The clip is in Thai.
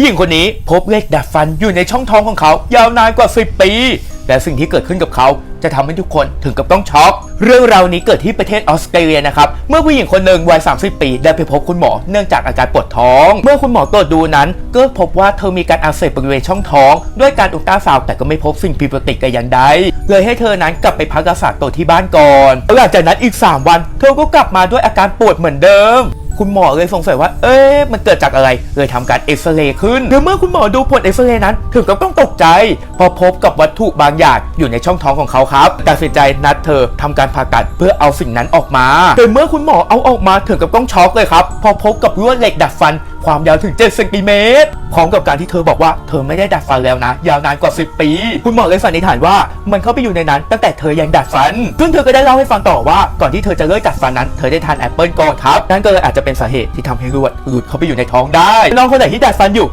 ผู้หญิงคนนี้พบเล็กดัดฟันอยู่ในช่องท้องของเขา ยาวนานกว่า 10 ปี และสิ่งที่เกิดขึ้นกับเขาจะทำให้ทุกคนถึงกับต้องช็อก เรื่องราวนี้เกิดที่ประเทศออสเตรเลียนะครับ เมื่อผู้หญิงคนหนึ่งวัย 30 ปี ได้ไปพบคุณหมอเนื่องจากอาการปวดท้อง เมื่อคุณหมอตรวจดูนั้น ก็พบว่าเธอมีการอักเสบบริเวณช่องท้อง ด้วยการอุลตราซาวแต่ก็ไม่พบสิ่งผิดปกติแต่อย่างใด เลยให้เธอนั้นกลับไปพักรักษาตัวที่บ้านก่อน หลังจากนั้นอีก 3 วัน เธอก็กลับมาด้วยอาการปวดเหมือนเดิม คุณหมอเลยสงสัยว่า เอ๊ะมันเกิดจากอะไร เลยทำการเอ็กซเรย์ขึ้นหรือเมื่อคุณหมอดูผลเอ็กซเรย์นั้น ถึงกับต้องตกใจ พอพบกับวัตถุบางอย่างอยู่ในช่องท้องของเขาครับตัดสินใจนัดเธอทำการผ่าตัดเพื่อเอาสิ่งนั้นออกมาแต่เมื่อคุณหมอเอาออกมาถึงกับต้องช็อกเลยครับ พอพบกับลวดเหล็กดัดฟันความยาวถึง 7 เซนติเมตร พร้อมกับการที่เธอบอกว่าเธอไม่ได้ดัดฟันแล้วนะ ยาวนานกว่า 10 ปี คุณหมอเลยสันนิษฐานว่ามันเข้าไปอยู่ในนั้น ตั้งแต่เธอยังดัดฟัน ซึ่งเธอก็ได้เล่าให้ฟังต่อว่าก่อนที่เธอจะเลิกดัดฟันนั้น เธอได้ทานแอปเปิลก่อนครับ นั่นก็เลยอาจจะเป็นสาเหตุที่ทำให้ลวดหลุดเข้าไปอยู่ในท้องได้น้องคนไหนที่ดัดฟันอยู่